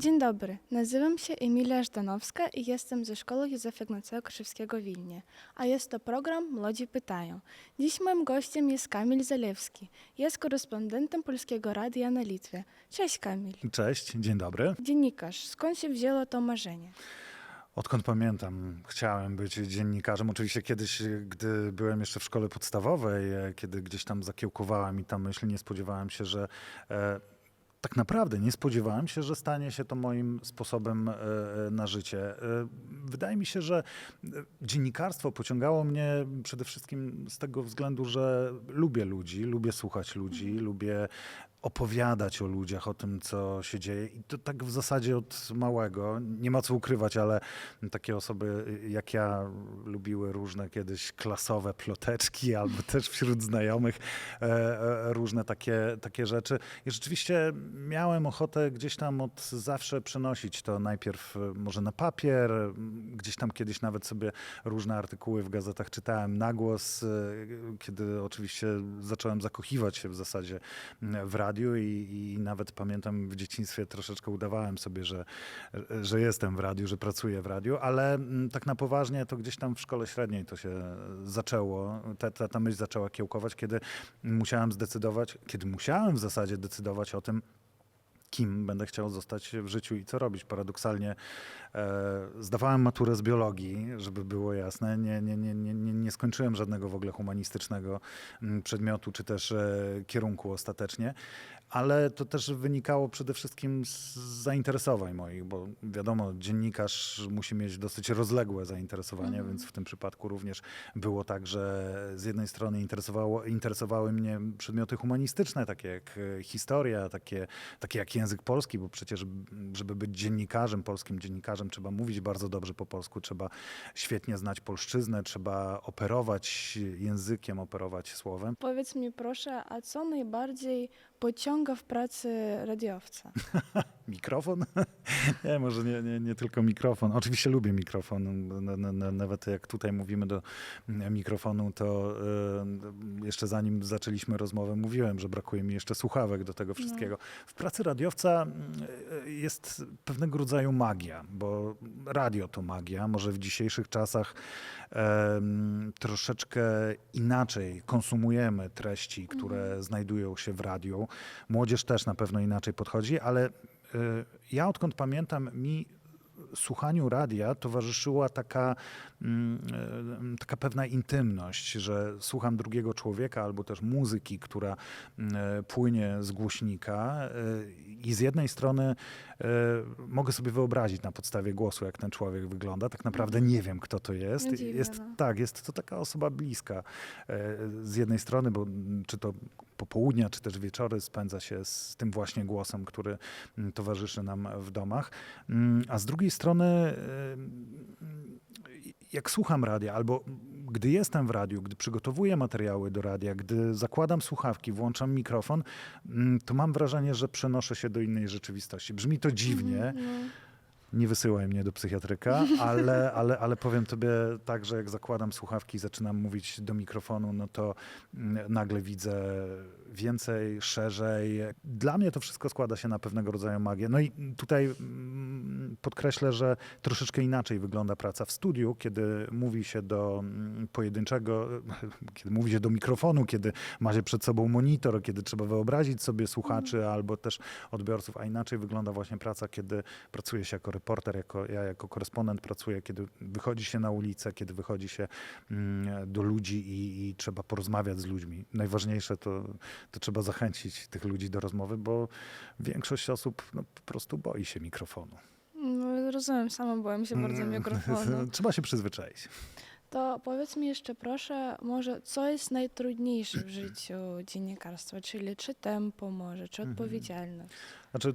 Dzień dobry, nazywam się Emilia Żdanowska i jestem ze Szkoły Józefa Ignacego Krzyżewskiego w Wilnie, a jest to program Młodzi Pytają. Dziś moim gościem jest Kamil Zalewski, jest korespondentem Polskiego Radia na Litwie. Cześć Kamil. Cześć, dzień dobry. Dziennikarz, skąd się wzięło to marzenie? Odkąd pamiętam, chciałem być dziennikarzem. Oczywiście kiedyś, gdy byłem jeszcze w szkole podstawowej, e, kiedy gdzieś tam zakiełkowała mi ta myśl, nie spodziewałem się, że e, tak naprawdę nie spodziewałem się, że stanie się to moim sposobem e, na życie. E, wydaje mi się, że e, dziennikarstwo pociągało mnie przede wszystkim z tego względu, że lubię ludzi, lubię słuchać ludzi, lubię opowiadać o ludziach, o tym, co się dzieje. I to tak w zasadzie od małego. Nie ma co ukrywać, ale takie osoby jak ja lubiły różne kiedyś klasowe ploteczki, albo też wśród znajomych e, e, różne takie, takie rzeczy. I rzeczywiście miałem ochotę gdzieś tam od zawsze przenosić to najpierw e, może na papier, gdzieś tam kiedyś nawet sobie różne artykuły w gazetach czytałem na głos, e, kiedy oczywiście zacząłem zakochiwać się w zasadzie w radiu i, i nawet pamiętam w dzieciństwie troszeczkę udawałem sobie, że, że jestem w radiu, że pracuję w radiu, ale mm, tak na poważnie to gdzieś tam w szkole średniej to się zaczęło, ta, ta, ta myśl zaczęła kiełkować, kiedy musiałem zdecydować, kiedy musiałem w zasadzie decydować o tym, kim będę chciał zostać w życiu i co robić. Paradoksalnie e, zdawałem maturę z biologii, żeby było jasne. Nie, nie, nie, nie, nie- skończyłem żadnego w ogóle humanistycznego mm, przedmiotu czy też e, kierunku ostatecznie, ale to też wynikało przede wszystkim z zainteresowań moich, bo wiadomo, dziennikarz musi mieć dosyć rozległe zainteresowania, więc w tym przypadku również było tak, że z jednej strony interesowało, interesowały mnie przedmioty humanistyczne, takie jak historia, takie, takie jak język polski, bo przecież żeby być dziennikarzem, polskim dziennikarzem, trzeba mówić bardzo dobrze po polsku, trzeba świetnie znać polszczyznę, trzeba operować językiem, operować słowem. Powiedz mi proszę, a co najbardziej pociąga w pracy radiowca? Mikrofon? nie, może nie, nie, nie tylko mikrofon. Oczywiście lubię mikrofon. Na- na- na- Nawet jak tutaj mówimy do mikrofonu, to e, jeszcze zanim zaczęliśmy rozmowę, mówiłem, że brakuje mi jeszcze słuchawek do tego wszystkiego. W pracy radiowca mm, e, jest pewnego rodzaju magia, bo radio to magia. Może w dzisiejszych czasach troszeczkę inaczej konsumujemy treści, które znajdują się w radiu. Młodzież też na pewno inaczej podchodzi, ale y, ja odkąd pamiętam, mi słuchaniu radia towarzyszyła taka, mm, y, taka pewna intymność, że słucham drugiego człowieka albo też muzyki, która y, płynie z głośnika i z jednej strony mogę sobie wyobrazić na podstawie głosu, jak ten człowiek wygląda. Tak naprawdę nie wiem, kto to jest. No dziwne, jest no. tak, jest to taka osoba bliska z jednej strony, bo czy to popołudnia, czy też wieczory spędza się z tym właśnie głosem, który mm, towarzyszy nam w domach. Mm, A z drugiej strony, mm, jak słucham radia, albo gdy jestem w radiu, gdy przygotowuję materiały do radia, gdy zakładam słuchawki, włączam mikrofon, mm, to mam wrażenie, że przenoszę się do innej rzeczywistości. Brzmi to dziwnie. No. Nie wysyłaj mnie do psychiatryka, ale, ale, ale powiem tobie tak, że jak zakładam słuchawki i zaczynam mówić do mikrofonu, no to mm, nagle widzę więcej, szerzej. Dla mnie to wszystko składa się na pewnego rodzaju magię. No i tutaj mm, podkreślę, że troszeczkę inaczej wygląda praca w studiu, kiedy mówi się do mm, pojedynczego, kiedy mówi się do mikrofonu, kiedy ma się przed sobą monitor, kiedy trzeba wyobrazić sobie słuchaczy albo też odbiorców, a inaczej wygląda właśnie praca, kiedy pracuje się jako reporter, jako, ja jako korespondent pracuję, kiedy wychodzi się na ulicę, kiedy wychodzi się mm, do ludzi i, i trzeba porozmawiać z ludźmi. Najważniejsze to, to trzeba zachęcić tych ludzi do rozmowy, bo większość osób no, po prostu boi się mikrofonu. No, rozumiem, sama boję się bardzo Mm, mikrofonu. trzeba się przyzwyczaić. To powiedz mi jeszcze proszę, może co jest najtrudniejsze w życiu dziennikarstwa, czyli czy tempo może, czy Mhm. odpowiedzialność? Znaczy,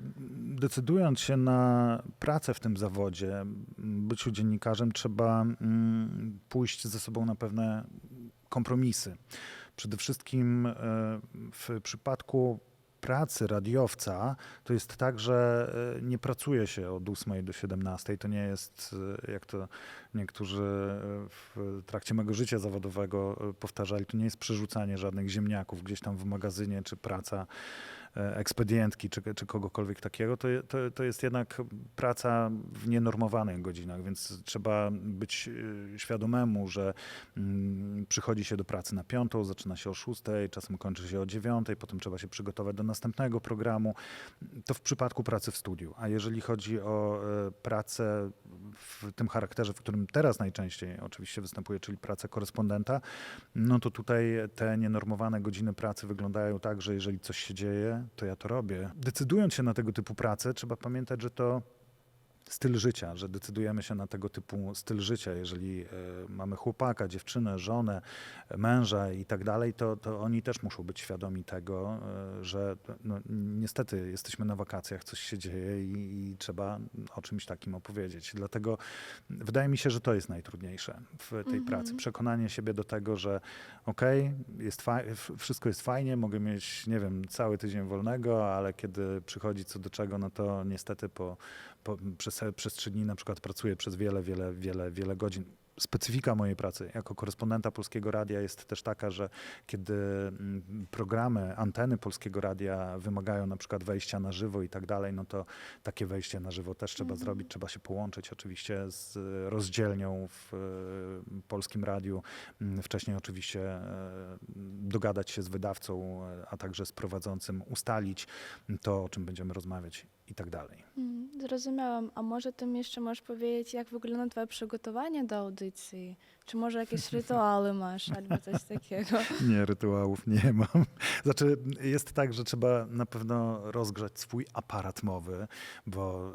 decydując się na pracę w tym zawodzie, byciu dziennikarzem, trzeba mm, pójść ze sobą na pewne kompromisy. Przede wszystkim e, w przypadku pracy radiowca to jest tak, że e, nie pracuje się od 8 do 17. To nie jest, e, jak to niektórzy w trakcie mego życia zawodowego powtarzali, to nie jest przerzucanie żadnych ziemniaków gdzieś tam w magazynie, czy praca ekspedientki czy, czy kogokolwiek takiego, to, to, to jest jednak praca w nienormowanych godzinach, więc trzeba być e, świadomemu, że mm, przychodzi się do pracy na piątą, zaczyna się o szóstej, czasem kończy się o dziewiątej, potem trzeba się przygotować do następnego programu. To w przypadku pracy w studiu. A jeżeli chodzi o e, pracę w tym charakterze, w którym teraz najczęściej oczywiście występuje, czyli pracę korespondenta, no to tutaj te nienormowane godziny pracy wyglądają tak, że jeżeli coś się dzieje, to ja to robię. Decydując się na tego typu pracę, trzeba pamiętać, że to styl życia, że decydujemy się na tego typu styl życia. Jeżeli e, mamy chłopaka, dziewczynę, żonę, męża i tak dalej, to, to oni też muszą być świadomi tego, e, że no, niestety jesteśmy na wakacjach, coś się dzieje i, i trzeba o czymś takim opowiedzieć. Dlatego wydaje mi się, że to jest najtrudniejsze w tej Mhm. pracy. Przekonanie siebie do tego, że okej, jest f- wszystko jest fajnie, mogę mieć, nie wiem, cały tydzień wolnego, ale kiedy przychodzi co do czego, no to niestety po, po, przez, przez trzy dni na przykład pracuję przez wiele, wiele, wiele, wiele godzin. Specyfika mojej pracy jako korespondenta Polskiego Radia jest też taka, że kiedy mm, programy, anteny Polskiego Radia wymagają na przykład wejścia na żywo i tak dalej, no to takie wejście na żywo też trzeba Mhm. zrobić. Trzeba się połączyć oczywiście z rozdzielnią w e, Polskim Radiu. Mm, Wcześniej oczywiście e, dogadać się z wydawcą, e, a także z prowadzącym, ustalić to, o czym będziemy rozmawiać i tak dalej. Mm, Zrozumiałam. A może ty mi jeszcze możesz powiedzieć, jak wygląda twoje przygotowanie do audycji? Czy może jakieś rytuały masz albo coś takiego? Nie, rytuałów nie mam. Znaczy, jest tak, że trzeba na pewno rozgrzać swój aparat mowy, bo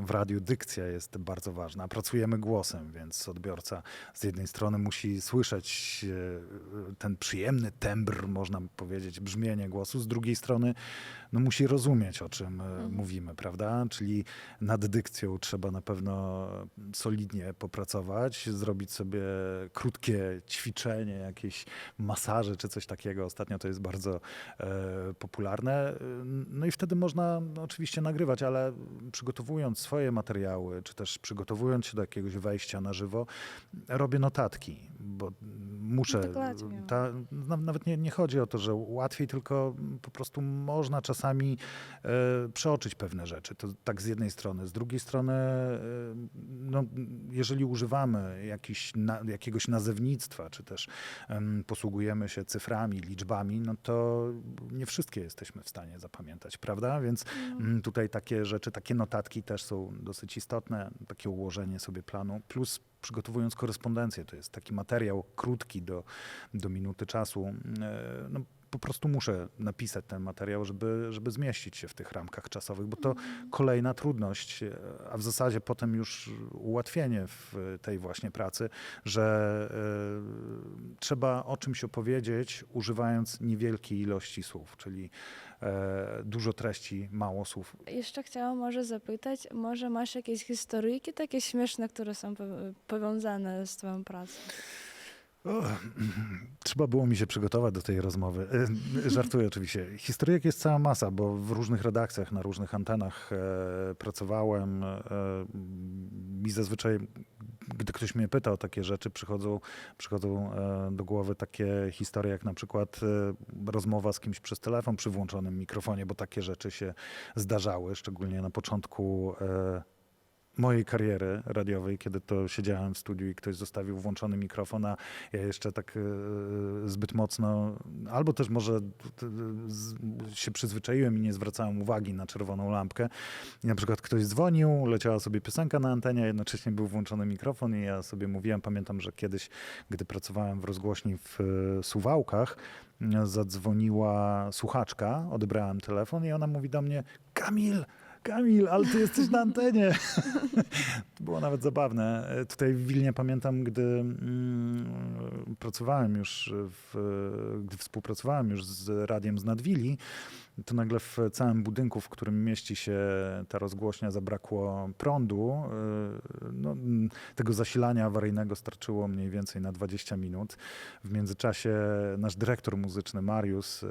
y, w radiu dykcja jest bardzo ważna. Pracujemy głosem, więc odbiorca z jednej strony musi słyszeć y, ten przyjemny tembr, można powiedzieć, brzmienie głosu, z drugiej strony no, musi rozumieć, o czym y, Mhm. mówimy, prawda? Czyli nad dykcją trzeba na pewno solidnie popracować, zrobić sobie krótkie ćwiczenie, jakieś masaże czy coś takiego. Ostatnio to jest bardzo e, popularne. No i wtedy można no, oczywiście nagrywać, ale przygotowując swoje materiały, czy też przygotowując się do jakiegoś wejścia na żywo, robię notatki, bo muszę. Dokładnie. Ta, na- nawet nie, nie chodzi o to, że łatwiej, tylko po prostu można czasami e, przeoczyć pewne rzeczy. To tak z jednej strony. Z drugiej strony, e, no, jeżeli używamy jakiś, na, jakiegoś nazewnictwa, czy też em, posługujemy się cyframi, liczbami, no to nie wszystkie jesteśmy w stanie zapamiętać, prawda? Więc mm, tutaj takie rzeczy, takie notatki też są dosyć istotne, takie ułożenie sobie planu, plus przygotowując korespondencję, to jest taki materiał krótki do, do minuty czasu, e, no, po prostu muszę napisać ten materiał, żeby, żeby zmieścić się w tych ramkach czasowych, bo to kolejna trudność, e, a w zasadzie potem już ułatwienie w tej właśnie pracy, że e, trzeba o czymś opowiedzieć, używając niewielkiej ilości słów, czyli e, dużo treści, mało słów. Jeszcze chciałam może zapytać, może masz jakieś historyjki takie śmieszne, które są po- powiązane z twoją pracą? O, trzeba było mi się przygotować do tej rozmowy. E, Żartuję oczywiście. Historyjek jest cała masa, bo w różnych redakcjach, na różnych antenach e, pracowałem e, i zazwyczaj, gdy ktoś mnie pyta o takie rzeczy, przychodzą, przychodzą e, do głowy takie historie, jak na przykład rozmowa z kimś przez telefon przy włączonym mikrofonie, bo takie rzeczy się zdarzały, szczególnie na początku mojej kariery radiowej, kiedy to siedziałem w studiu i ktoś zostawił włączony mikrofon, a ja jeszcze tak e, zbyt mocno, albo też może z, się przyzwyczaiłem i nie zwracałem uwagi na czerwoną lampkę. I na przykład ktoś dzwonił, leciała sobie piosenka na antenie, jednocześnie był włączony mikrofon i ja sobie mówiłem, pamiętam, że kiedyś, gdy pracowałem w rozgłośni w e, Suwałkach, e, zadzwoniła słuchaczka, odebrałem telefon i ona mówi do mnie, Kamil, Kamil, ale ty jesteś na antenie. to było nawet zabawne. E, Tutaj w Wilnie pamiętam, gdy mm, pracowałem już, w, gdy współpracowałem już z radiem z Nadwili, to nagle w całym budynku, w którym mieści się ta rozgłośnia, zabrakło prądu. E, No, mm, tego zasilania awaryjnego starczyło mniej więcej na 20 minut. W międzyczasie nasz dyrektor muzyczny, Mariusz, e,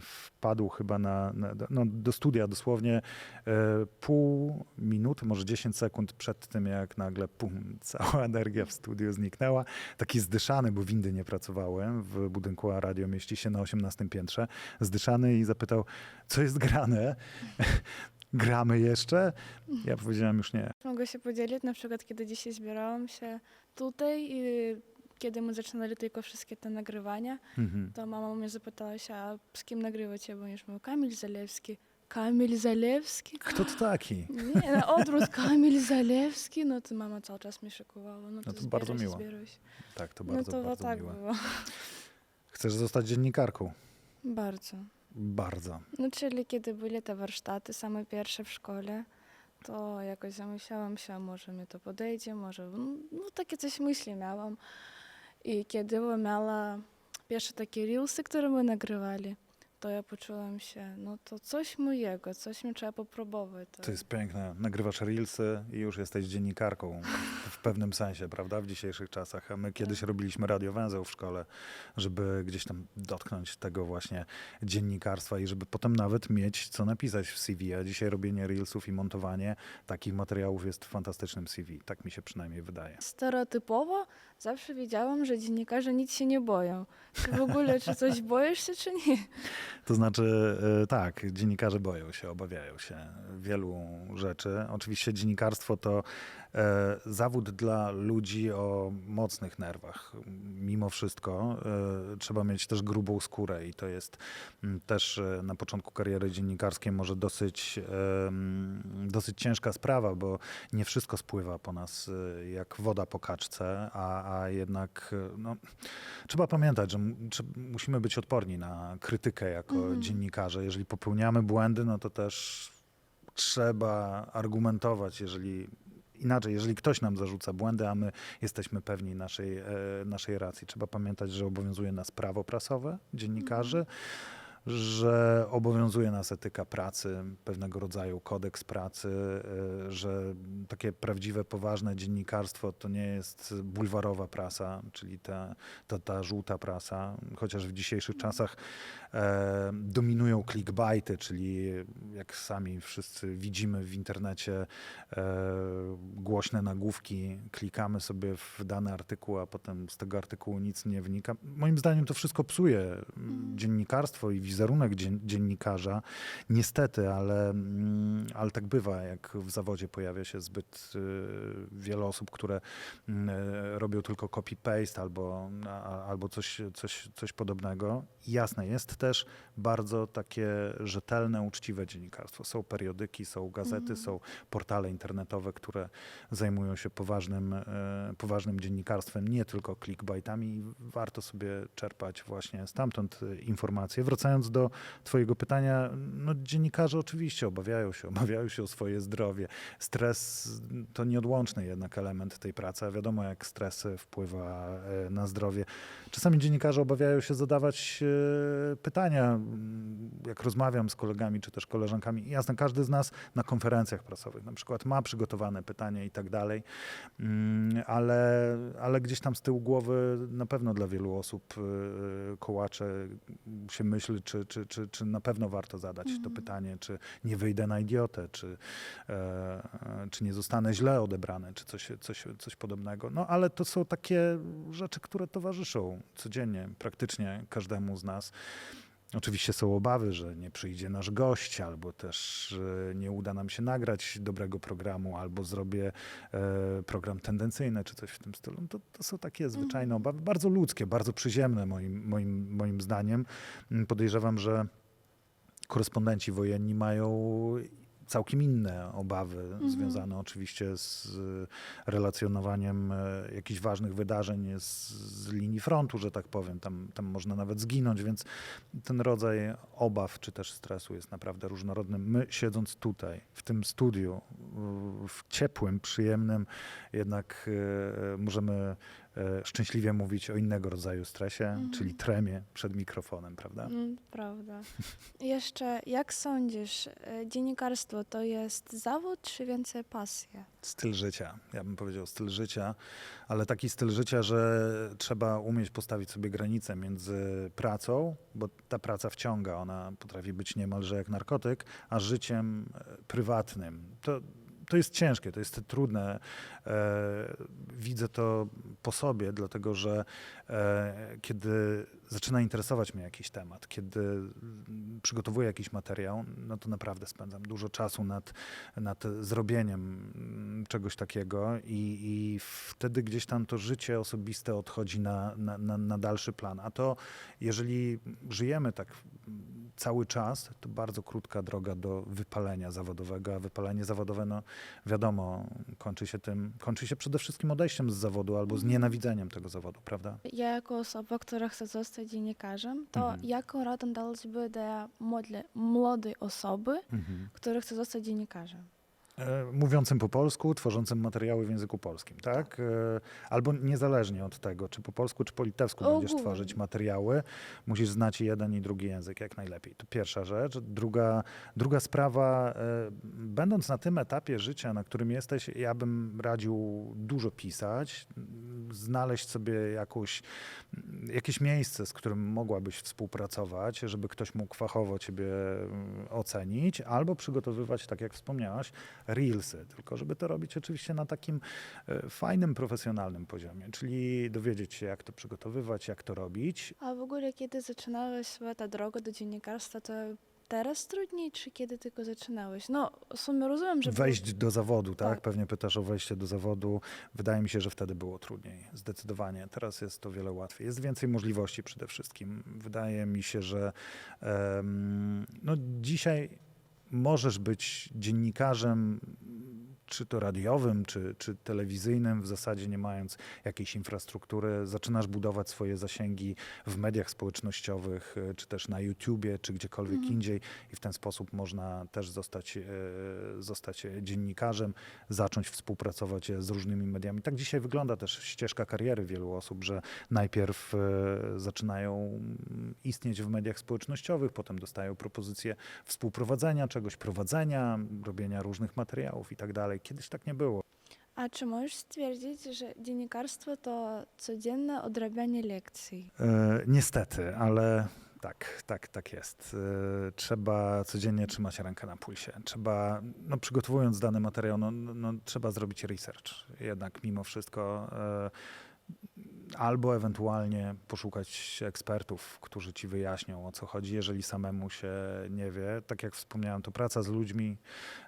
wpadł chyba na, na, no, do studia dosłownie e, pół minuty, może 10 sekund przed tym, jak nagle pum, cała energia w studiu zniknęła. Taki zdyszany, bo windy nie pracowały w budynku, a radio mieści się na 18 piętrze. Zdyszany i zapytał zapytał, co jest grane? Gramy jeszcze? Ja powiedziałem już nie. Mogę się podzielić, na przykład kiedy dzisiaj zbierałam się tutaj i kiedy my zaczynali tylko wszystkie te nagrywania, Mhm. to mama mnie zapytała się, a z kim nagrywacie? Bo już mówił, Kamil Zalewski. Kamil Zalewski? Kto to taki? Nie, na odwrót Kamil Zalewski, no to mama cały czas mnie szykowała. No to, to bardzo zbieraj się, miło. Tak, to No bardzo, to bardzo tak miłe. było. Chcesz zostać dziennikarką? Bardzo. Bardzo. No czyli kiedy były te warsztaty same pierwsze w szkole, to jakoś zamyślałam się, może mi to podejdzie, może, no takie coś myśli miałam. I kiedy miała pierwsze takie reelsy, które my nagrywali, to ja poczułam się, no to coś mojego, coś mi trzeba popróbować. To jest piękne. Nagrywasz reelsy i już jesteś dziennikarką w pewnym sensie, prawda? W dzisiejszych czasach. A my kiedyś robiliśmy radiowęzeł w szkole, żeby gdzieś tam dotknąć tego właśnie dziennikarstwa i żeby potem nawet mieć co napisać w CV. A dzisiaj robienie reelsów i montowanie takich materiałów jest fantastycznym CV. Tak mi się przynajmniej wydaje. Stereotypowo zawsze wiedziałam, że dziennikarze nic się nie boją. Czy w ogóle, czy coś boisz się, czy nie? To znaczy, e, tak, dziennikarze boją się, obawiają się wielu rzeczy. Oczywiście dziennikarstwo to zawód dla ludzi o mocnych nerwach. Mimo wszystko e, trzeba mieć też grubą skórę i to jest mm, też e, na początku kariery dziennikarskiej może dosyć, e, mm, dosyć ciężka sprawa, bo nie wszystko spływa po nas e, jak woda po kaczce, a, a jednak e, no, trzeba pamiętać, że musimy być odporni na krytykę jako Mhm. dziennikarze. Jeżeli popełniamy błędy, no to też trzeba argumentować, jeżeli inaczej, jeżeli ktoś nam zarzuca błędy, a my jesteśmy pewni naszej, e, naszej racji. Trzeba pamiętać, że obowiązuje nas prawo prasowe dziennikarzy, że obowiązuje nas etyka pracy, pewnego rodzaju kodeks pracy, e, że takie prawdziwe, poważne dziennikarstwo to nie jest bulwarowa prasa, czyli ta, ta, ta żółta prasa, chociaż w dzisiejszych czasach e, dominują clickbaity, czyli jak sami wszyscy widzimy w internecie e, głośne nagłówki, klikamy sobie w dany artykuł, a potem z tego artykułu nic nie wynika. Moim zdaniem to wszystko psuje mm, dziennikarstwo i wizerunek dzien- dziennikarza. Niestety, ale, mm, ale tak bywa, jak w zawodzie pojawia się zbyt y, wiele osób, które mm, e, robią tylko copy-paste albo, albo coś, coś, coś podobnego. I Jasne, jest też bardzo takie rzetelne, uczciwe dziennikarstwo. Są periodyki, są gazety, są portale internetowe, które zajmują się poważnym, e, poważnym dziennikarstwem, nie tylko clickbaitami. I Warto sobie czerpać właśnie stamtąd e, informacje. Wracając do Twojego pytania, no dziennikarze oczywiście obawiają się, obawiają się o swoje zdrowie. Stres to nieodłączny jednak element tej pracy, a wiadomo jak stres wpływa e, na zdrowie. Czasami dziennikarze obawiają się zadawać e, pytania, mm, jak rozmawiam z kolegami czy też koleżankami. Jasne, każdy z nas na konferencjach prasowych na przykład ma przygotowane pytanie i tak dalej, Mm, ale, ale gdzieś tam z tyłu głowy na pewno dla wielu osób e, kołacze się myśli, czy, czy, czy, czy na pewno warto zadać to pytanie, czy nie wyjdę na idiotę, czy, e, czy nie zostanę źle odebrany, czy coś, coś, coś podobnego. No ale to są takie rzeczy, które towarzyszą codziennie praktycznie każdemu z nas. Oczywiście są obawy, że nie przyjdzie nasz gość, albo też e, nie uda nam się nagrać dobrego programu, albo zrobię e, program tendencyjny, czy coś w tym stylu. No To, to są takie zwyczajne obawy, bardzo ludzkie, bardzo przyziemne moim, moim, moim zdaniem. Podejrzewam, że korespondenci wojenni mają całkiem inne obawy, związane oczywiście z e, relacjonowaniem e, jakichś ważnych wydarzeń z, z linii frontu, że tak powiem. Tam, tam można nawet zginąć, więc ten rodzaj obaw czy też stresu jest naprawdę różnorodny. My siedząc tutaj, w tym studiu, w- ciepłym, przyjemnym, jednak e, możemy szczęśliwie mówić o innego rodzaju stresie, czyli tremie przed mikrofonem, prawda? Mm, Prawda. Jeszcze, jak sądzisz, e, dziennikarstwo to jest zawód, czy więcej pasja? Styl życia, ja bym powiedział styl życia, ale taki styl życia, że trzeba umieć postawić sobie granicę między pracą, bo ta praca wciąga, ona potrafi być niemalże jak narkotyk, a życiem e, prywatnym. To, to jest ciężkie, to jest trudne. E, widzę to po sobie, dlatego że e, kiedy zaczyna interesować mnie jakiś temat, kiedy przygotowuję jakiś materiał, no to naprawdę spędzam dużo czasu nad, nad zrobieniem mm, czegoś takiego i, i wtedy gdzieś tam to życie osobiste odchodzi na, na, na, na dalszy plan. A to jeżeli żyjemy tak cały czas, to bardzo krótka droga do wypalenia zawodowego, a wypalenie zawodowe, no wiadomo, kończy się tym, kończy się przede wszystkim odejściem z zawodu albo z nienawidzeniem tego zawodu, prawda? Ja jako osoba, która chce zostać dziennikarzem, to Mhm. jaką radę daliby dla młodej osoby, Mhm. która chce zostać dziennikarzem? E, Mówiącym po polsku, tworzącym materiały w języku polskim, tak? E, Albo niezależnie od tego, czy po polsku, czy po litewsku będziesz tworzyć materiały, musisz znać jeden i drugi język jak najlepiej. To pierwsza rzecz. Druga, druga sprawa, e, będąc na tym etapie życia, na którym jesteś, ja bym radził dużo pisać, znaleźć sobie jakąś, jakieś miejsce, z którym mogłabyś współpracować, żeby ktoś mógł fachowo ciebie mm, ocenić, albo przygotowywać, tak jak wspomniałaś, reelsy, tylko żeby to robić oczywiście na takim e, fajnym, profesjonalnym poziomie, czyli dowiedzieć się, jak to przygotowywać, jak to robić. A w ogóle, kiedy zaczynałeś ta droga do dziennikarstwa, to teraz trudniej, czy kiedy tylko zaczynałeś? No, w sumie rozumiem, że... było- Wejść do zawodu, tak? Tak. Pewnie pytasz o wejście do zawodu. Wydaje mi się, że wtedy było trudniej, zdecydowanie. Teraz jest to wiele łatwiej. Jest więcej możliwości przede wszystkim. Wydaje mi się, że em, no, dzisiaj możesz być dziennikarzem, czy to radiowym, czy, czy telewizyjnym, w zasadzie nie mając jakiejś infrastruktury. Zaczynasz budować swoje zasięgi w mediach społecznościowych, e, czy też na YouTubie, czy gdziekolwiek Mhm. indziej i w ten sposób można też zostać, e, zostać dziennikarzem, zacząć współpracować z różnymi mediami. Tak dzisiaj wygląda też ścieżka kariery wielu osób, że najpierw e, zaczynają istnieć w mediach społecznościowych, potem dostają propozycję współprowadzenia czegoś, prowadzenia, robienia różnych materiałów i tak dalej. Kiedyś tak nie było. A czy możesz stwierdzić, że dziennikarstwo to codzienne odrabianie lekcji? E, niestety, ale tak, tak, tak jest. E, trzeba codziennie trzymać rękę na pulsie. Trzeba, no, przygotowując dany materiał, no, no, no, trzeba zrobić research. Jednak mimo wszystko. Albo ewentualnie poszukać ekspertów, którzy ci wyjaśnią o co chodzi, jeżeli samemu się nie wie. Tak jak wspomniałem, to praca z ludźmi.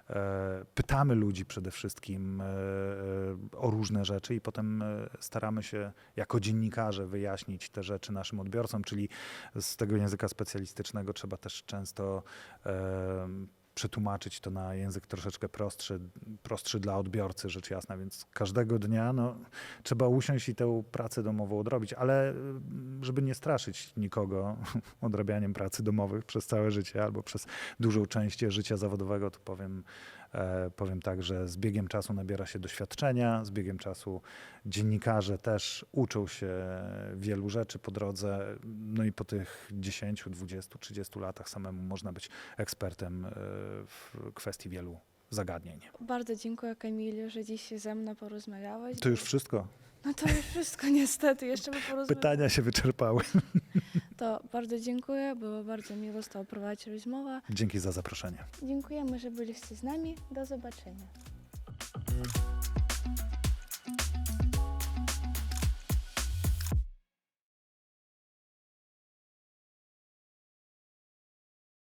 E, pytamy ludzi przede wszystkim e, e, o różne rzeczy i potem staramy się jako dziennikarze wyjaśnić te rzeczy naszym odbiorcom, czyli z tego języka specjalistycznego trzeba też często przetłumaczyć to na język troszeczkę prostszy, prostszy dla odbiorcy, rzecz jasna, więc każdego dnia no, trzeba usiąść i tę pracę domową odrobić, ale y, żeby nie straszyć nikogo odrabianiem pracy domowych przez całe życie albo przez dużą część życia zawodowego, to powiem, powiem tak, że z biegiem czasu nabiera się doświadczenia, z biegiem czasu dziennikarze też uczą się wielu rzeczy po drodze, no i po tych 10, 20, 30 latach samemu można być ekspertem e, w kwestii wielu zagadnień. Bardzo dziękuję Kamilu, że dziś się ze mną porozmawiałeś. To już wszystko. No to już wszystko niestety, jeszcze by porozmawiać. Pytania się wyczerpały. To bardzo dziękuję, było bardzo miło z Tobą prowadzić rozmowę. Dzięki za zaproszenie. Dziękujemy, że byliście z nami. Do zobaczenia.